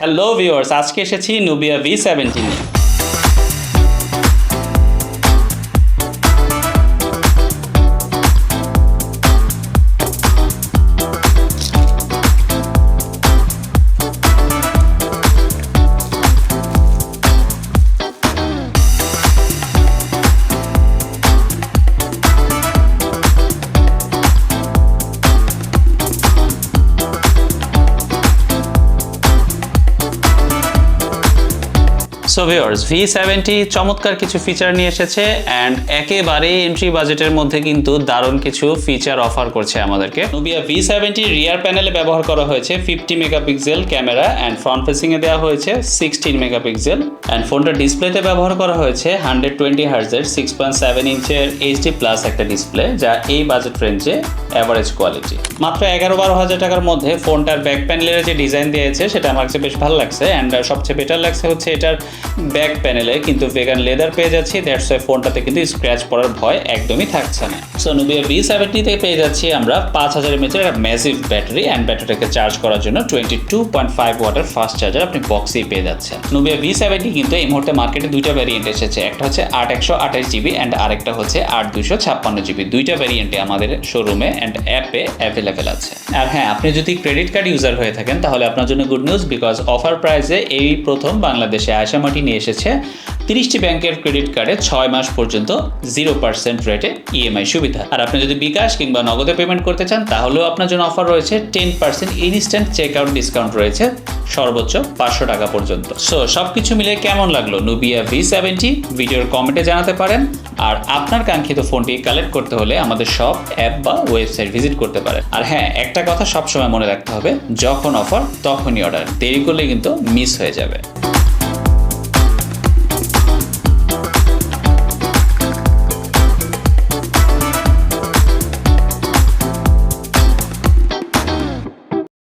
Hello viewers আজকে এসেছি Nubia V seventeen so viewers V seventy চমৎকার কিছু ফিচার নিয়ে এসেছে অ্যান্ড একেবারে এন্ট্রি বাজেটের মধ্যে কিন্তু দারুণ কিছু ফিচার অফার করছে আমাদেরকে। নুবিয়া ভি সেভেন্টি রিয়ার প্যানেলে ব্যবহার করা হয়েছে fifty megapixel camera and front ফেসিংয়ে দেওয়া হয়েছে সিক্সটিন মেগাপিক্সেল অ্যান্ড ফোনটা ডিসপ্লেতে ব্যবহার করা হয়েছে হান্ড্রেড টোয়েন্টি হার্জের সিক্স পয়েন্ট সেভেন ইঞ্চের এইচডি প্লাস একটা ডিসপ্লে যা এই বাজেট রেঞ্জে অ্যাভারেজ কোয়ালিটি মাত্র এগারো বারো হাজার টাকার মধ্যে ফোনটার ব্যাক প্যানেলের যে ডিজাইন দিয়েছে, সেটা আমার কাছে বেশ ভালো লাগছে অ্যান্ড সবচেয়ে বেটার লাগছে হচ্ছে এটার ব্যাক প্যানেলে কিন্তু ভেগান লেদার পেয়ে যাচ্ছি দ্যাটস ওয়াই ফোনটাতে কিন্তু স্ক্র্যাচ পড়ার ভয় একদমই থাকছে না। সো নুবিয়া বি সেভেন্টিতে পেয়ে যাচ্ছি আমরা পাঁচ হাজার এমএচের একটা ম্যাসিভ ব্যাটারি অ্যান্ড ব্যাটারিটাকে চার্জ করার জন্য টোয়েন্টি টু পয়েন্ট ফাইভ ওয়াটার ফাস্ট চার্জার আপনি বক্সেই পেয়ে যাচ্ছেন। নুবিয়া বি সেভেন্টি কিন্তু এই মুহূর্তে মার্কেটে দুইটা ভ্যারিয়েন্ট এসেছে, একটা হচ্ছে আট একশো আঠাশ জিবি অ্যান্ড আরেকটা হচ্ছে আট দুশো ছাপ্পান্ন জিবি দুইটা ভ্যারিয়েন্টে আমাদের শোরুমে অ্যান্ড অ্যাপে অ্যাভেলেবেল আছে। আর হ্যাঁ আপনি যদি ক্রেডিট কার্ড ইউজার হয়ে থাকেন, তাহলে আপনার জন্য গুড নিউজ বিকজ অফার প্রাইসে এই প্রথম বাংলাদেশে আয়সামাটি নিয়ে এসেছে। তিরিশটি ব্যাংকের ক্রেডিট কার্ডে ছয় মাস পর্যন্ত জিরো পার্সেন্ট রেটে ইএমআই সুবিধা। আর আপনি যদি বিকাশ কিংবা নগদে পেমেন্ট করতে চান, তাহলেও আপনার জন্য অফার রয়েছে ten percent instant check out discount রয়েছে, সর্বোচ্চ পাঁচশো টাকা পর্যন্ত। সো সব কিছু মিলে কেমন লাগল? নুবিয়া ভি সেভেন্টি ভিডিওর কমেন্টে জানাতে পারেন। আর আপনার কাঙ্ক্ষিত ফোনটি কালেক্ট করতে হলে আমাদের সব অ্যাপ বা ওয়েবসাইট ভিজিট করতে পারেন। আর হ্যাঁ একটা কথা সবসময় মনে রাখতে হবে, যখন অফার তখনই অর্ডার দেরি করলে কিন্তু মিস হয়ে যাবে।